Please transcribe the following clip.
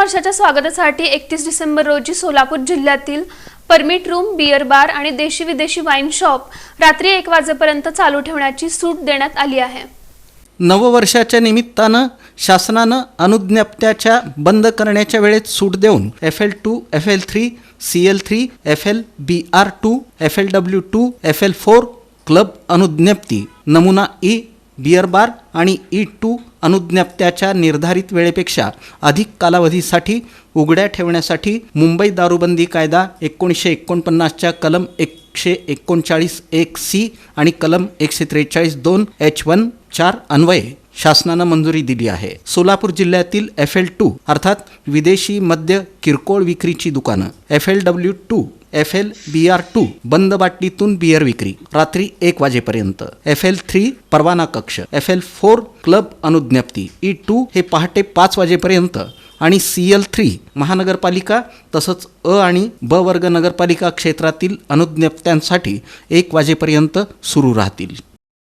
वर्षाच्या स्वागतासाठी एकतीस डिसेंबर रोजी सोलापूर जिल्ह्यातील परमिट रूम बियर बार आणि देशी विदेशी वाईन शॉप रात्री एक वाजेपर्यंत चालू ठेवण्याची सूट देण्यात आली आहे. नववर्षाच्या निमित्तानं शासनानं अनुज्ञप्त्याच्या बंद करण्याच्या वेळेत सूट देऊन F L two F L three C L three F L B R two F L W two F L four club अनुज्ञप्ती नमुना e, ई बियर बार आणि e ई टू अनुज्ञप्त्याच्या निर्धारित वेळेपेक्षा अधिक कालावधीसाठी उघड्या ठेवण्यासाठी मुंबई दारूबंदी कायदा एकोणीसशे एकोणपन्नासच्या कलम एकशे एकोणचाळीस एक सी आणि कलम एकशे त्रेचाळीस दोन एच वन चार अन्वये शासनानं मंजुरी दिली आहे. सोलापूर जिल्ह्यातील एफ एल टू अर्थात विदेशी मद्य किरकोळ विक्रीची दुकानं F L W two F L B R two बंद बाटलीतून बियर विक्री रात्री एक वाजेपर्यंत. एफ एल थ्री परवाना कक्ष. एफ एल फोर क्लब अनुज्ञप्ती. ई टू हे पहाटे पाच वाजेपर्यंत. आणि सी एल थ्री महानगरपालिका तसंच अ आणि ब वर्ग नगरपालिका क्षेत्रातील अनुज्ञप्त्यांसाठी एक वाजेपर्यंत सुरू राहतील.